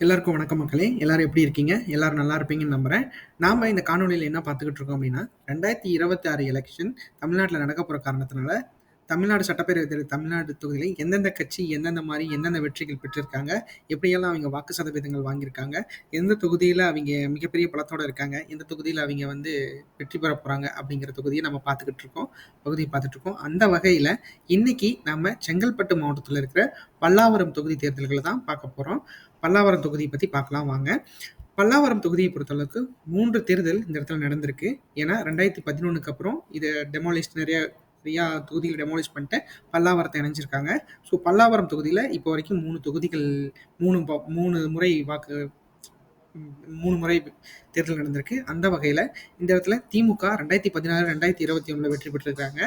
எல்லாருக்கும் வணக்கம் மக்களே! எல்லாரும் எப்படி இருக்கீங்க? எல்லாரும் நல்லா இருப்பீங்கன்னு நம்புறேன். நாம இந்த காணொலியில் என்ன பார்த்துக்கிட்டு இருக்கோம் அப்படின்னா, ரெண்டாயிரத்தி இருபத்தி ஆறு எலெக்ஷன் தமிழ்நாட்டில் நடக்க போகிற காரணத்தினால, தமிழ்நாடு சட்டப்பேரவை தேர்தல் தமிழ்நாடு தொகுதியில் எந்தெந்த கட்சி, எந்தெந்த மாதிரி எந்தெந்த வெற்றிகள் பெற்றிருக்காங்க, எப்படியெல்லாம் அவங்க வாக்கு சதவீதங்கள் வாங்கியிருக்காங்க, எந்த தொகுதியில் அவங்க மிகப்பெரிய பலத்தோடு இருக்காங்க, எந்த தொகுதியில் அவங்க வந்து வெற்றி பெற போகிறாங்க அப்படிங்கிற தொகுதியை நம்ம பார்த்துக்கிட்டு இருக்கோம். பகுதியை பார்த்துட்டு இருக்கோம். அந்த வகையில் இன்னைக்கு நம்ம செங்கல்பட்டு மாவட்டத்தில் இருக்கிற பல்லாவரம் தொகுதி தேர்தல்களை தான் பார்க்க போகிறோம் பல்லாவரம் தொகுதியை பற்றி பார்க்கலாம் வாங்க. பல்லாவரம் தொகுதியை பொறுத்தளவுக்கு மூன்று தேர்தல் இந்த இடத்துல நடந்திருக்கு. ஏன்னா 2011க்கு அப்புறம் இதை டெமாலிஸ்ட் நிறைய நெறையா தொகுதிகள் டெமாலிஷ் பண்ணிட்டு பல்லாவரத்தை இணைஞ்சிருக்காங்க. ஸோ பல்லாவரம் தொகுதியில் இப்போ வரைக்கும் மூணு தொகுதிகள் மூணு மூணு முறை வாக்கு மூணு முறை தேர்தல் நடந்திருக்கு. அந்த வகையில் இந்த இடத்துல திமுக 2016, 2021ல வெற்றி பெற்றிருக்காங்க.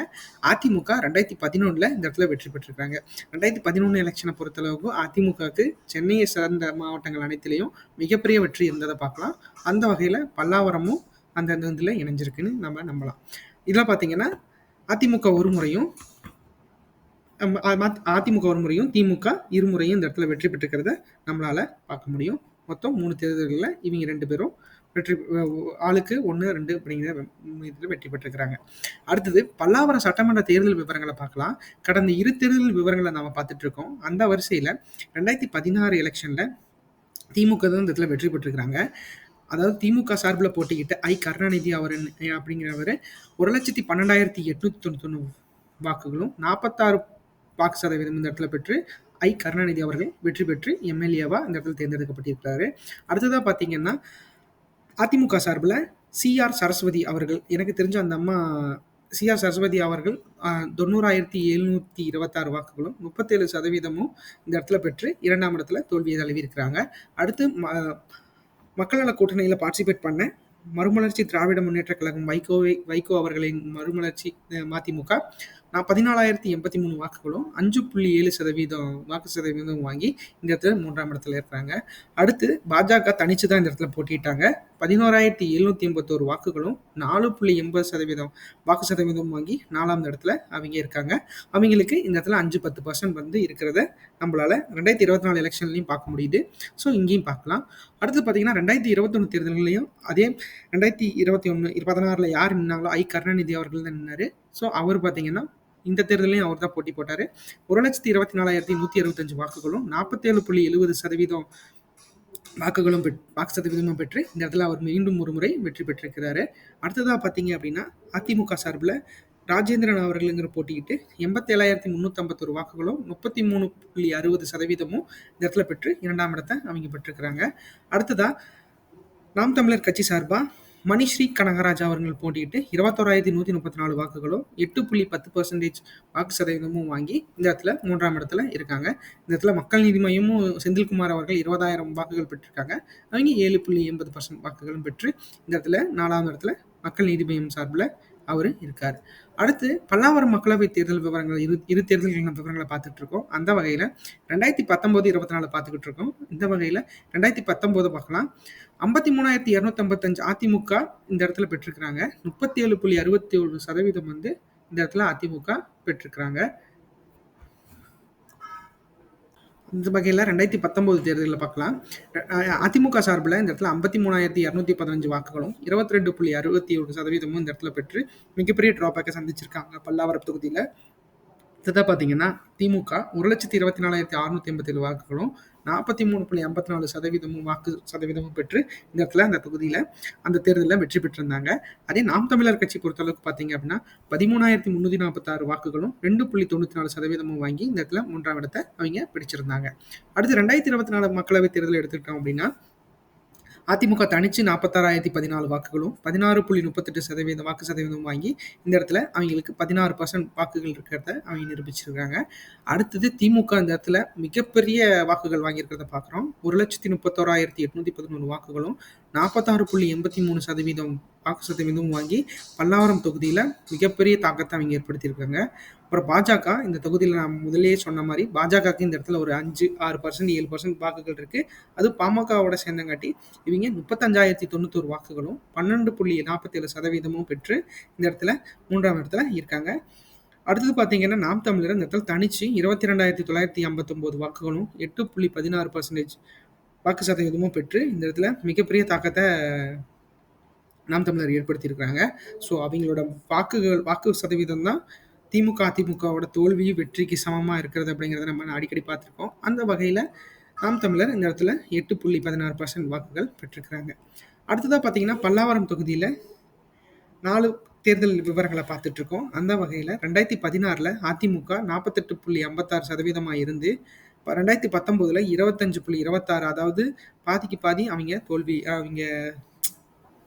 அதிமுக 2011ல இந்த இடத்துல வெற்றி பெற்றிருக்காங்க. ரெண்டாயிரத்தி பதினொன்று எலெக்ஷனை பொறுத்தளவுக்கு அதிமுகவுக்கு சென்னையை சார்ந்த மாவட்டங்கள் அனைத்திலையும் மிகப்பெரிய வெற்றி இருந்ததை பார்க்கலாம். அந்த வகையில் பல்லாவரமும் அந்த இதில் இணைஞ்சிருக்குன்னு நம்ம நம்பலாம். இதில் பார்த்தீங்கன்னா, அதிமுக ஒரு முறையும் அதிமுக ஒரு முறையும், திமுக இருமுறையும் இந்த இடத்துல வெற்றி பெற்றிருக்கிறத நம்மளால பார்க்க முடியும். மொத்தம் மூணு தேர்தல்களில் இவங்க ரெண்டு பேரும் வெற்றி ஆளுக்கு 1, 2 அப்படிங்கிற இதில் வெற்றி பெற்றிருக்கிறாங்க. அடுத்தது பல்லாவரம் சட்டமன்ற தேர்தல் விவரங்களை பார்க்கலாம். கடந்த இரு தேர்தல் விவரங்களை நாம பார்த்துட்டு இருக்கோம். அந்த வரிசையில 2016 எலக்ஷன்ல திமுக தான் இந்த இடத்துல வெற்றி பெற்றிருக்கிறாங்க. அதாவது திமுக சார்பில் போட்டிக்கிட்ட ஐ. கருணாநிதி அவர் அப்படிங்கிறவர் ஒரு லட்சத்தி பன்னெண்டாயிரத்தி எட்நூத்தி தொண்ணூத்தொன்னு வாக்குகளும், 46 வாக்கு சதவீதம் இந்த இடத்துல பெற்று ஐ. கருணாநிதி அவர்கள் வெற்றி பெற்று எம்.எல்.ஏவா இந்த இடத்துல தேர்ந்தெடுக்கப்பட்டிருக்கிறாரு. அடுத்ததாக பார்த்தீங்கன்னா, அதிமுக சார்பில் சி.ஆர். சரஸ்வதி அவர்கள் எனக்கு தெரிஞ்ச அந்த அம்மா சி.ஆர். சரஸ்வதி அவர்கள் தொண்ணூறாயிரத்தி எழுநூற்றி இருபத்தாறு வாக்குகளும், 37% இந்த இடத்துல பெற்று இரண்டாம் இடத்துல தோல்விய தழுவியிருக்கிறாங்க. அடுத்து மக்கள் நல கூட்டணியில் பார்ட்டிசிபேட் பண்ண மறுமலர்ச்சி திராவிட முன்னேற்ற கழகம் வைகோவை வைகோ அவர்களின் மறுமலர்ச்சி மதிமுக. நான் பதினாலாயிரத்தி எண்பத்தி மூணு வாக்குகளும் அஞ்சு புள்ளி ஏழு சதவீதம் வாக்கு சதவீதம் வாங்கி இந்த இடத்துல மூன்றாம் இடத்துல இருக்கிறாங்க. அடுத்து பாஜக தனிச்சு தான் இந்த இடத்துல போட்டிட்டாங்க பதினோராயிரத்தி எழுநூத்தி எண்பத்தோரு வாக்குகளும் நாலு புள்ளி எண்பது சதவீதம் வாக்கு சதவீதம் வாங்கி நாலாம் இடத்துல அவங்க இருக்காங்க. அவங்களுக்கு இந்த இடத்துல அஞ்சு பத்து பர்சன்ட் வந்து இருக்கிறத. நம்மளால ரெண்டாயிரத்தி இருபத்தி நாலு எலெக்ஷன்லையும் பார்க்க முடியுது. ஸோ இங்கேயும் பார்க்கலாம். அடுத்து பார்த்தீங்கன்னா ரெண்டாயிரத்தி இருபத்தொன்னு தேர்தல்களையும் அதே ரெண்டாயிரத்தி இருபத்தி ஒன்று பதினாறில் யார் நின்னாங்களோ ஐ கருணாநிதி அவர்கள் தான் நின்னார். ஸோ அவர் பார்த்தீங்கன்னா இந்த தேர்தலையும் அவர் தான் போட்டி போட்டார். ஒரு லட்சத்தி இருபத்தி நாலாயிரத்தி நூற்றி அறுபத்தஞ்சு வாக்குகளும் நாற்பத்தேழு புள்ளி எழுபது சதவீதம் வாக்குகளும் பெற் வாக்கு சதவீதமும் பெற்று இந்த இடத்துல அவர் மீண்டும் ஒரு முறை வெற்றி பெற்றிருக்கிறாரு. அடுத்ததாக பார்த்தீங்க அப்படின்னா அதிமுக சார்பில் ராஜேந்திரன் அவர்களுங்கிற போட்டியிட்டு எண்பத்தேழாயிரத்தி முந்நூற்றம்பத்தொரு வாக்குகளும் முப்பத்தி மூணு புள்ளி அறுபது சதவீதமும் இந்த இடத்துல பெற்று இரண்டாம் இடத்தை அவங்க பெற்றிருக்கிறாங்க அடுத்ததாக நாம் தமிழர் கட்சி சார்பாக மணிஸ்ரீ கனகராஜ் அவர்கள் போட்டியிட்டு 21,134 வாக்குகளும், 8.10% வாக்கு சதவீதமும் வாங்கி இந்த இடத்துல மூன்றாம் இடத்துல இருக்காங்க. இந்த இடத்துல மக்கள் நீதி மய்யமும் செந்தில்குமார் அவர்கள் 20,000 வாக்குகள் பெற்றிருக்காங்க. அவிங்க 7.80% வாக்குகளும் பெற்று இந்த இடத்துல நாலாம் இடத்துல மக்கள் நீதி மய்யம் சார்பில் அவர் இருக்கார். அடுத்து பல்லாவரம் மக்களவை தேர்தல் விவரங்கள் இரு இரு தேர்தல்களின் விவரங்களை பார்த்துட்டு இருக்கோம் அந்த வகையில் ரெண்டாயிரத்தி பத்தொம்போது இருபத்தி நாலு பார்த்துக்கிட்டு இருக்கோம் இந்த வகையில் ரெண்டாயிரத்தி பத்தொம்போது பார்க்கலாம். ஐம்பத்தி மூணாயிரத்தி இரநூத்தம்பத்தஞ்சு அதிமுக இந்த இடத்துல பெற்றிருக்கிறாங்க. முப்பத்தி ஏழு புள்ளி அறுபத்தி ஏழு சதவீதம் வந்து இந்த இடத்துல அதிமுக பெற்றிருக்கிறாங்க. இந்த வகையில் ரெண்டாயிரத்தி பத்தொம்போது தேர்தலில் பார்க்கலாம். அதிமுக சார்பில் இந்த இடத்துல ஐம்பத்தி மூணாயிரத்தி இரநூத்தி பதினஞ்சு வாக்குகளும் இருபத்தி ரெண்டு புள்ளி அறுபத்தி ஒரு சதவீதமும் இந்த இடத்துல பெற்று மிகப்பெரிய ட்ராபேக்கை சந்திச்சிருக்காங்க பல்லாவரம் தொகுதியில். இதை பார்த்தீங்கன்னா திமுக ஒரு லட்சத்தி இருபத்தி நாலாயிரத்தி அறுநூத்தி எண்பத்தி ஏழு வாக்குகளும் நாற்பத்தி மூணு புள்ளி ஐம்பத்தி நாலு சதவீதமும் வாக்கு சதவீதமும் பெற்று இந்த இடத்துல அந்த தொகுதியில் அந்த தேர்தலில் வெற்றி பெற்றிருந்தாங்க. அதே நாம் தமிழர் கட்சி பொறுத்தளவுக்கு பார்த்தீங்க அப்படின்னா பதிமூணாயிரத்தி முந்நூற்றி நாற்பத்தாறு வாக்குகளும் ரெண்டு புள்ளி தொண்ணூற்றி நாலு சதவீதமும் வாங்கி இந்த இடத்துல மூன்றாம் இடத்தை அவங்க பிடிச்சிருந்தாங்க. அடுத்து ரெண்டாயிரத்தி இருபத்தி நாலு மக்களவை தேர்தல் எடுத்துக்கிட்டோம் அப்படின்னா அதிமுக தனிச்சு நாற்பத்தாறாயிரத்தி பதினாலு வாக்குகளும் பதினாறு புள்ளி முப்பத்தெட்டு சதவீத வாக்கு சதவீதம் வாங்கி இந்த இடத்துல அவங்களுக்கு பதினாறு பர்சன்ட் வாக்குகள் இருக்கிறத அவங்க நிரூபிச்சிருக்காங்க. அடுத்தது திமுக இந்த இடத்துல மிகப்பெரிய வாக்குகள் வாங்கியிருக்கிறத பார்க்குறோம் ஒரு லட்சத்தி முப்பத்தோராயிரத்தி எட்நூத்தி பதினொன்று வாக்குகளும் நாற்பத்தாறு புள்ளி எண்பத்தி மூணு சதவீதம் வாக்கு சதவீதம் வாங்கி பல்லாவரம் தொகுதியில் மிகப்பெரிய தாக்கத்தை அவங்க ஏற்படுத்தியிருக்காங்க. அப்புறம் பாஜக இந்த தொகுதியில் நான் முதலே சொன்ன மாதிரி பாஜகவுக்கு இந்த இடத்துல ஒரு அஞ்சு ஆறு பர்சன்ட் ஏழு பர்சன்ட் வாக்குகள் இருக்குது அது பாமகவோட சேர்ந்தங்காட்டி இவங்க முப்பத்தஞ்சாயிரத்தி தொண்ணூத்தோரு வாக்குகளும் பன்னெண்டு புள்ளி நாற்பத்தேழு சதவீதமும் பெற்று இந்த இடத்துல மூன்றாம் இடத்துல இருக்காங்க. அடுத்தது பார்த்தீங்கன்னா நாம் தமிழர் இந்த இடத்துல தனிச்சு இருபத்தி ரெண்டாயிரத்தி தொள்ளாயிரத்தி ஐம்பத்தொம்போது வாக்குகளும் எட்டு புள்ளி பதினாறு பர்சன்டேஜ் வாக்கு சதவீதமும் பெற்று இந்த இடத்துல மிகப்பெரிய தாக்கத்தை நாம் தமிழர் ஏற்படுத்தியிருக்கிறாங்க. ஸோ அவங்களோட வாக்குகள் வாக்கு சதவீதம் தான் திமுக அதிமுகவோட தோல்வி வெற்றிக்கு சமமாக இருக்கிறது அப்படிங்கிறத நம்ம அடிக்கடி பார்த்துருக்கோம். அந்த வகையில் நாம் தமிழர் இந்த இடத்துல எட்டு புள்ளி பதினாறு பர்சன்ட் வாக்குகள் பெற்றிருக்கிறாங்க. அடுத்ததாக பார்த்தீங்கன்னா பல்லாவரம் தொகுதியில் நாலு தேர்தல் விவரங்களை பார்த்துட்ருக்கோம் அந்த வகையில் ரெண்டாயிரத்தி பதினாறில் அதிமுக நாற்பத்தெட்டு புள்ளி ஐம்பத்தாறு சதவீதமாக இருந்து ரெண்டாயிரத்தி பத்தொம்போதில் இருபத்தஞ்சு புள்ளி இருபத்தாறு அதாவது பாதிக்கு பாதி அவங்க தோல்வி அவங்க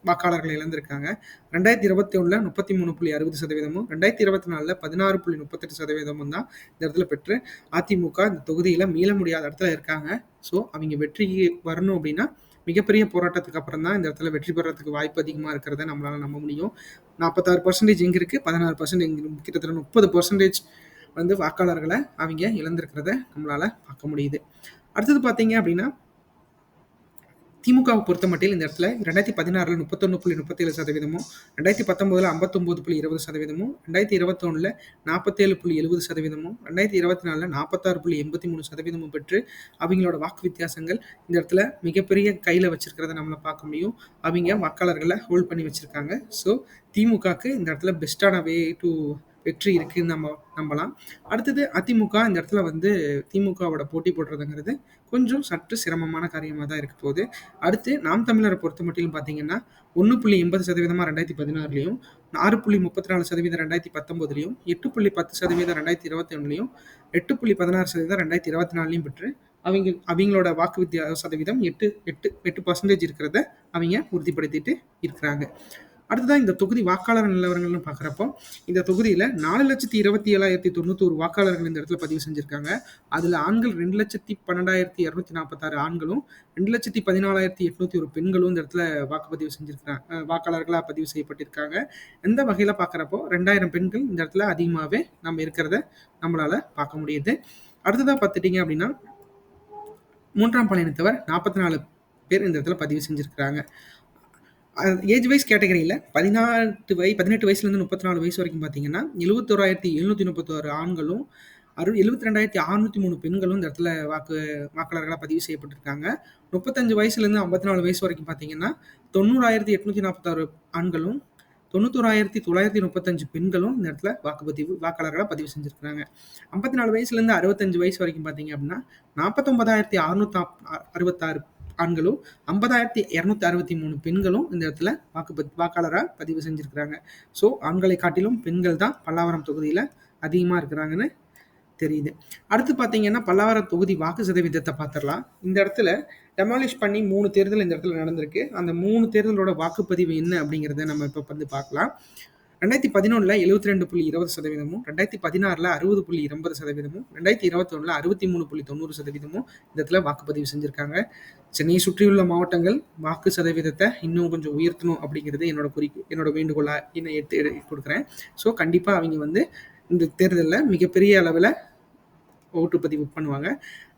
வாக்காளர்களை இழந்திருக்காங்க. ரெண்டாயிரத்தி இருபத்தி ஒன்றில் முப்பத்தி மூணு புள்ளி அறுபது சதவீதமும் ரெண்டாயிரத்தி இருபத்தி நாலில் பதினாறு புள்ளி முப்பத்தெட்டு சதவீதமும் தான் இந்த இடத்துல பெற்று அதிமுக இந்த தொகுதியில் மீள முடியாத இடத்துல இருக்காங்க. ஸோ அவங்க வெற்றிக்கு வரணும் அப்படின்னா மிகப்பெரிய போராட்டத்துக்கு அப்புறம் தான் இந்த இடத்துல வெற்றி பெறத்துக்கு வாய்ப்பு அதிகமாக இருக்கிறத நம்மளால் நம்ப முடியும். நாற்பத்தாறு பர்சன்டேஜ் எங்கே இருக்குது பதினாறு பர்சன்டேஜ் கிட்டத்தட்ட முப்பது பர்சன்டேஜ் வந்து வாக்காளர்களை அவங்க இழந்திருக்கிறத நம்மளால் பார்க்க முடியுது. அடுத்தது பார்த்தீங்க அப்படின்னா திமுகவை பொறுத்த மட்டில் இந்த இடத்துல ரெண்டாயிரத்தி பதினாறில் முப்பத்தொன்று புள்ளி முப்பத்தேழு சதவீதமும் ரெண்டாயிரத்தி பத்தொம்போதில் ஐம்பத்தொம்போது புள்ளி இருபது சதவீதமும் ரெண்டாயிரத்தி இருபத்தொன்னில் நாற்பத்தேழு புள்ளி எழுபது சதவீதமும் ரெண்டாயிரத்தி இருபத்தி நாலில் நாற்பத்தாறு புள்ளி எண்பத்தி மூணு சதவீதமும் பெற்று அவங்களோட வாக்கு வித்தியாசங்கள் இந்த இடத்துல மிகப்பெரிய கையில் வச்சிருக்கிறத நம்மளை பார்க்க முடியும். அவங்க வாக்காளர்களை ஹோல்ட் பண்ணி வச்சுருக்காங்க. ஸோ திமுகவுக்கு இந்த இடத்துல பெஸ்ட்டான வே டு வெற்றி இருக்குன்னு நம்ம நம்பலாம். அடுத்தது அதிமுக இந்த இடத்துல வந்து திமுகவோட போட்டி போடுறதுங்கிறது கொஞ்சம் சற்று சிரமமான காரியமாக தான் இருக்க போகுது. அடுத்து நாம் தமிழரை பொறுத்த மட்டும் பார்த்தீங்கன்னா ஒன்று புள்ளி எண்பது சதவீதமாக ரெண்டாயிரத்தி பதினாறுலையும் ஆறு புள்ளி முப்பத்தி நாலு சதவீதம் ரெண்டாயிரத்தி பத்தொம்போதுலையும் எட்டு புள்ளி பத்து சதவீதம் ரெண்டாயிரத்தி இருபத்தி ஒன்றுலையும் எட்டு புள்ளி பதினாறு சதவீதம் ரெண்டாயிரத்தி இருபத்தி நாலுலையும் பெற்று அவங்க அவங்களோட வாக்கு வித்தியாச சதவீதம் எட்டு எட்டு எட்டு பர்சன்டேஜ் இருக்கிறத அவங்க உறுதிப்படுத்திட்டு இருக்கிறாங்க. அடுத்ததான் இந்த தொகுதி வாக்காளர் நிலவரங்கள்னு பார்க்குறப்போ இந்த தொகுதியில் நாலு லட்சத்தி இருபத்தி ஏழாயிரத்தி தொண்ணூத்தோரு வாக்காளர்கள் இந்த இடத்துல பதிவு செஞ்சுருக்காங்க. அதில் ஆண்கள் ரெண்டு லட்சத்தி பன்னெண்டாயிரத்தி இரநூத்தி நாற்பத்தாறு ஆண்களும் ரெண்டு லட்சத்தி பதினாலாயிரத்தி எட்நூத்தி ஒரு பெண்களும் இந்த இடத்துல வாக்குப்பதிவு செஞ்சுருக்காங்க வாக்காளர்களாக பதிவு செய்யப்பட்டிருக்காங்க. எந்த வகையில் பார்க்குறப்போ ரெண்டாயிரம் பெண்கள் இந்த இடத்துல அதிகமாகவே நம்ம இருக்கிறத நம்மளால் பார்க்க முடியுது. அடுத்ததாக பார்த்துட்டிங்க அப்படின்னா மூன்றாம் பாலினத்தவர் நாற்பத்தி நாலு பேர் இந்த இடத்துல பதிவு செஞ்சுருக்கிறாங்க. ஏஜ் வைஸ் கேட்டகரியில் பதினாட்டு வய பதினெட்டு வயசுலேருந்து முப்பத்தி நாலு வயசு வரைக்கும் பார்த்தீங்கன்னா எழுபத்தோராயிரத்தி எழுநூற்றி முப்பத்தோரு ஆண்களும் அறு எழுபத்தி ரெண்டாயிரத்தி அறுநூற்றி மூணு பெண்களும் இந்த இடத்துல வாக்கு வாக்காளர்களாக பதிவு செய்யப்பட்டிருக்காங்க. முப்பத்தஞ்சு வயசுலேருந்து ஐம்பத்தி நாலு வயசு வரைக்கும் பார்த்தீங்கன்னா தொண்ணூறாயிரத்தி எட்நூற்றி நாற்பத்தாறு ஆண்களும் தொண்ணூத்தோராயிரத்தி தொள்ளாயிரத்தி முப்பத்தஞ்சு பெண்களும் இந்த இடத்துல வாக்குப்பதிவு வாக்காளர்களாக பதிவு செஞ்சுருக்காங்க ஐம்பத்தி நாலு வயசுலேருந்து அறுபத்தஞ்சு வயசு வரைக்கும் பார்த்தீங்க அப்படின்னா நாற்பத்தொம்பதாயிரத்தி அறுநூத்தா அறுபத்தாறு ஆண்களும் ஐம்பதாயிரத்தி இரநூத்தி அறுபத்தி மூணு பெண்களும் இந்த இடத்துல வாக்கு வாக்காளராக பதிவு செஞ்சுருக்கிறாங்க. ஸோ ஆண்களை காட்டிலும் பெண்கள் தான் பல்லாவரம் தொகுதியில் அதிகமாக இருக்கிறாங்கன்னு தெரியுது. அடுத்து பார்த்தீங்கன்னா பல்லாவரம் தொகுதி வாக்கு சதவீதத்தை பார்த்துடலாம் இந்த இடத்துல டெமாலிஷ் பண்ணி மூணு தேர்தல் இந்த இடத்துல நடந்திருக்கு. அந்த மூணு தேர்தலோட வாக்குப்பதிவு என்ன அப்படிங்கிறத நம்ம இப்போ வந்து பார்க்கலாம் ரெண்டாயிரத்தி பதினொன்றில் எழுபத்தி ரெண்டு புள்ளி இருபது சதவீதமும் ரெண்டாயிரத்தி பதினாறில் அறுபது புள்ளி எண்பது சதவீதமும் ரெண்டாயிரத்தி இருபத்தொன்னில் அறுபத்தி மூணு புள்ளி தொண்ணூறு சதவீதமும் இந்த இடத்துல வாக்குப்பதிவு செஞ்சுருக்காங்க. சென்னையை சுற்றியுள்ள மாவட்டங்கள் வாக்கு சதவீதத்தை இன்னும் கொஞ்சம் உயர்த்தணும் அப்படிங்கிறது என்னோட குறிப்பு என்னோட வேண்டுகோளாக என்ன எடுத்து கொடுக்குறேன். ஸோ கண்டிப்பாக அவங்க வந்து இந்த தேர்தலில் மிகப்பெரிய அளவில் ஓட்டுப்பதிவு பண்ணுவாங்க.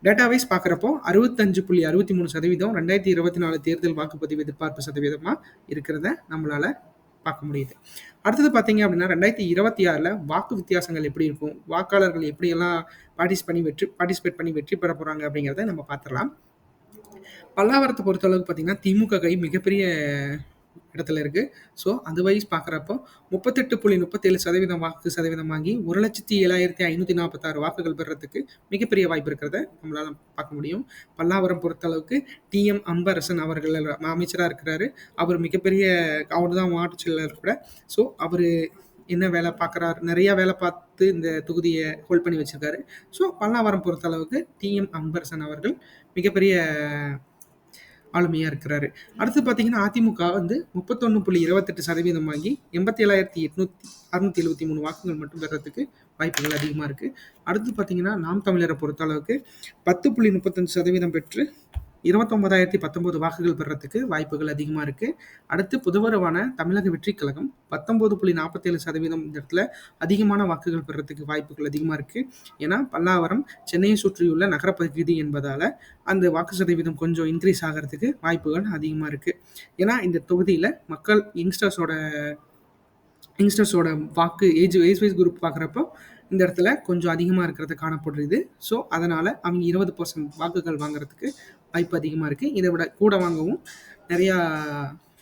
டேட்டா வைஸ் பார்க்குறப்போ அறுபத்தஞ்சு புள்ளி அறுபத்தி மூணு சதவீதம் ரெண்டாயிரத்தி இருபத்தி நாலு தேர்தல் வாக்குப்பதிவு எதிர்பார்ப்பு சதவீதமாக இருக்கிறத நம்மளால் பார்க்க முடியுது. அடுத்தது பார்த்தீங்க அப்படின்னா ரெண்டாயிரத்தி இருபத்தி ஆறில் வாக்கு வித்தியாசங்கள் எப்படி இருக்கும்? வாக்காளர்கள் எப்படியெல்லாம் பார்ட்டிஸ் பண்ணி வெற்றி பார்ட்டிசிபேட் பண்ணி வெற்றி பெற போகிறாங்க அப்படிங்கிறத நம்ம பார்த்துடலாம். பல்லாவரத்தை பொறுத்தளவுக்கு பார்த்தீங்கன்னா திமுக கை மிகப்பெரிய இடத்துல இருக்குது ஸோ அது வைஸ் பார்க்குறப்போ முப்பத்தெட்டு புள்ளி முப்பத்தேழு சதவீதம் வாக்கு சதவீதம் வாங்கி ஒரு லட்சத்தி ஏழாயிரத்தி ஐநூற்றி நாற்பத்தாறு வாக்குகள் பெறத்துக்கு மிகப்பெரிய வாய்ப்பு இருக்கிறத நம்மளால் பார்க்க முடியும். பல்லாவரம் பொறுத்தளவுக்கு டிஎம் அன்பரசன் அவர்கள் அமைச்சராக இருக்கிறாரு. அவர் மிகப்பெரிய அவர் தான் மாவட்ட செயலர் கூட. ஸோ அவர் என்ன வேலை பார்க்குறாரு? நிறையா வேலை பார்த்து இந்த தொகுதியை ஹோல்ட் பண்ணி வச்சுருக்காரு. ஸோ பல்லாவரம் பொறுத்தளவுக்கு டிஎம் அம்பரசன் அவர்கள் மிகப்பெரிய ஆளுமையாக இருக்கிறாரு. அடுத்து பார்த்தீங்கன்னா அதிமுக வந்து முப்பத்தொன்று புள்ளி இருபத்தெட்டு சதவீதம் வாங்கி எண்பத்தி ஏழாயிரத்தி எட்நூத்தி அறுநூத்தி எழுபத்தி மூணு வாக்குகள் மட்டும் பெறத்துக்கு வாய்ப்புகள் அதிகமாக இருக்குது அடுத்து பார்த்தீங்கன்னா நாம் தமிழரை பொறுத்த அளவுக்கு பத்து புள்ளி முப்பத்தஞ்சு சதவீதம் பெற்று இருபத்தொன்பதாயிரத்தி பத்தொன்பது வாக்குகள் பெறத்துக்கு வாய்ப்புகள் அதிகமாக இருக்குது அடுத்து புதுவரவான தமிழக வெற்றி கழகம் பத்தொன்பது புள்ளி நாற்பத்தேழு சதவீதம் இந்த இடத்துல அதிகமான வாக்குகள் பெறத்துக்கு வாய்ப்புகள் அதிகமாக இருக்குது ஏன்னா பல்லாவரம் சென்னையை சுற்றியுள்ள நகரப்பகுதி என்பதால் அந்த வாக்கு சதவீதம் கொஞ்சம் இன்க்ரீஸ் ஆகிறதுக்கு வாய்ப்புகள் அதிகமாக இருக்குது ஏன்னா இந்த தொகுதியில் மக்கள் யங்ஸ்டர்ஸோட யங்ஸ்டர்ஸோட வாக்கு ஏஜ் ஏஜ் வைஸ் குரூப் பார்க்குறப்போ இந்த இடத்துல கொஞ்சம் அதிகமாக இருக்கிறது காணப்படுறது. ஸோ அதனால் அவங்க இருபது பர்சன்ட் வாக்குகள் வாங்குறதுக்கு வாய்ப்பு அதிகமாக இருக்குது இதை விட கூட வாங்கவும் நிறையா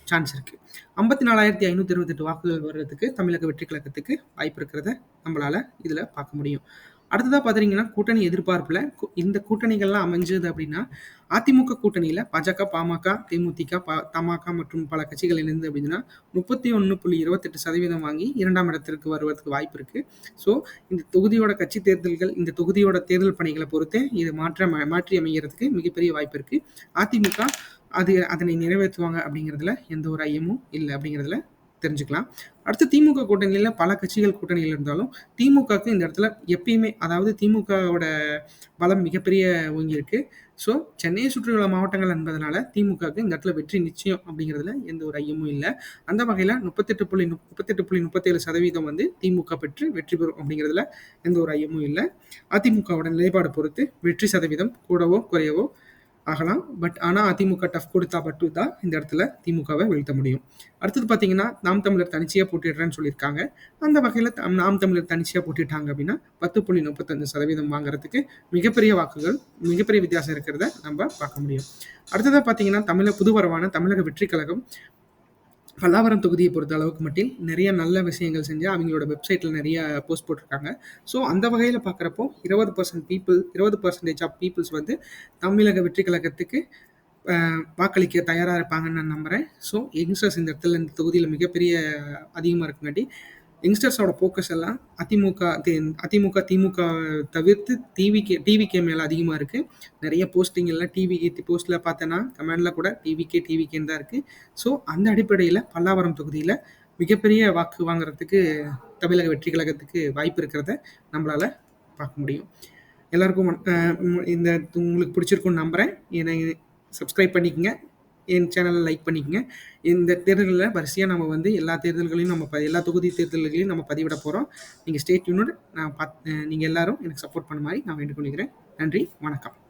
சான்ஸ் இருக்குது ஐம்பத்தி நாலாயிரத்தி ஐநூற்றி இருபத்தெட்டு வாக்குகள் வர்றதுக்கு தமிழக வெற்றி கழகத்துக்கு வாய்ப்பு இருக்கிறத நம்மளால் இதில் பார்க்க முடியும். அடுத்ததாக பார்த்தீங்கன்னா கூட்டணி எதிர்பார்ப்பில் இந்த கூட்டணிகள்லாம் அமைஞ்சது அப்படின்னா அதிமுக கூட்டணியில் பாஜக பாமக தேமுதிக பா தமாக மற்றும் பல கட்சிகள் இணைந்து அப்படின்னா முப்பத்தி ஒன்று புள்ளி இருபத்தெட்டு சதவீதம் வாங்கி இரண்டாம் இடத்திற்கு வருவதற்கு வாய்ப்பு இருக்குது ஸோ இந்த தொகுதியோட கட்சி தேர்தல்கள் இந்த தொகுதியோட தேர்தல் பணிகளை பொறுத்தே இது மாற்ற மாற்றி அமைகிறதுக்கு மிகப்பெரிய வாய்ப்பு இருக்குது அதிமுக அது அதனை நிறைவேற்றுவாங்க அப்படிங்கிறதுல எந்த ஒரு ஐயமும் இல்லை அப்படிங்கிறதுல தெரிஞ்சுக்கலாம். அடுத்து திமுக கூட்டணியில் பல கட்சிகள் கூட்டணியில் இருந்தாலும் திமுகவுக்கு இந்த இடத்துல எப்பயுமே அதாவது திமுகவோட பலம் மிகப்பெரிய ஓங்கியிருக்கு ஸோ சென்னையை சுற்றியுள்ள மாவட்டங்கள் என்பதனால திமுகவுக்கு இந்த இடத்துல வெற்றி நிச்சயம் அப்படிங்கிறதுல எந்த ஒரு ஐயமும் இல்லை. அந்த வகையில் முப்பத்தெட்டு புள்ளி முப்பத்தெட்டு புள்ளி முப்பத்தேழு சதவீதம் வந்து திமுக பெற்று வெற்றி பெறும் அப்படிங்கிறதுல எந்த ஒரு ஐயமும் இல்லை. அதிமுகவோட நிலைப்பாடு பொறுத்து வெற்றி சதவீதம் கூடவோ குறையவோ ஆகலாம். பட் ஆனால் அதிமுக டஃப் கொடுத்தா மட்டும் தான் இந்த இடத்துல திமுகவை வீழ்த்த முடியும். அடுத்தது பார்த்தீங்கன்னா நாம் தமிழர் தனிச்சையாக போட்டிடுறேன்னு சொல்லியிருக்காங்க. அந்த வகையில் தம் நாம் தமிழர் தனிச்சையாக போட்டிட்டாங்க அப்படின்னா பத்து புள்ளி முப்பத்தஞ்சு சதவீதம் வாங்குறதுக்கு மிகப்பெரிய வாக்குகள் மிகப்பெரிய வித்தியாசம் இருக்கிறத நம்ம பார்க்க முடியும். அடுத்ததாக பார்த்தீங்கன்னா தமிழக புதுவரவான தமிழக வெற்றி கழகம் பல்லாவரம் தொகுதியை பொறுத்த அளவுக்கு மட்டும் நிறைய நல்ல விஷயங்கள் செஞ்சு அவங்களோட வெப்சைட்டில் நிறைய போஸ்ட் போட்டிருக்காங்க. ஸோ அந்த வகையில் பார்க்குறப்போ இருபது பர்சன்ட் பீப்புள் இருபது பர்சன்டேஜ் ஆஃப் பீப்புள்ஸ் வந்து தமிழக வெற்றி கழகத்துக்கு வாக்களிக்க தயாராக இருப்பாங்கன்னு நான் நம்புகிறேன் ஸோ யங்ஸ்டர்ஸ் இந்த இடத்துல இந்த தொகுதியில் மிகப்பெரிய அதிகமாக இருக்குங்காட்டி யங்ஸ்டர்ஸோட ஃபோக்கஸ் எல்லாம் அதிமுக அதிமுக திமுக தவிர்த்து டிவிகே டிவிகே மேலே அதிகமாக இருக்குது நிறைய போஸ்டிங் எல்லாம் டிவி போஸ்ட்டில் பார்த்தேன்னா கமெண்டில் கூட டிவிகே டிவிகேன்னு தான் இருக்குது ஸோ அந்த அடிப்படையில் பல்லாவரம் தொகுதியில் மிகப்பெரிய வாக்கு வாங்குறதுக்கு தமிழக வெற்றி கழகத்துக்கு வாய்ப்பு இருக்கிறத நம்மளால் பார்க்க முடியும். எல்லாருக்கும் இந்த உங்களுக்கு பிடிச்சிருக்குன்னு நம்புகிறேன் என்னை சப்ஸ்கிரைப் பண்ணிக்கோங்க. என் சேனலை லைக் பண்ணிக்கங்க. இந்த தேர்தலில் வரிசையாக நம்ம வந்து எல்லா தேர்தல்களையும் நம்ம ப எல்லா தொகுதி தேர்தல்களையும் நம்ம பதிவிட போகிறோம் நீங்கள் ஸ்டேட் யூனிட் நான் பாத் நீங்கள் எல்லோரும் எனக்கு சப்போர்ட் பண்ண மாதிரி நான் வேண்டுகொள்கிறேன் நன்றி வணக்கம்.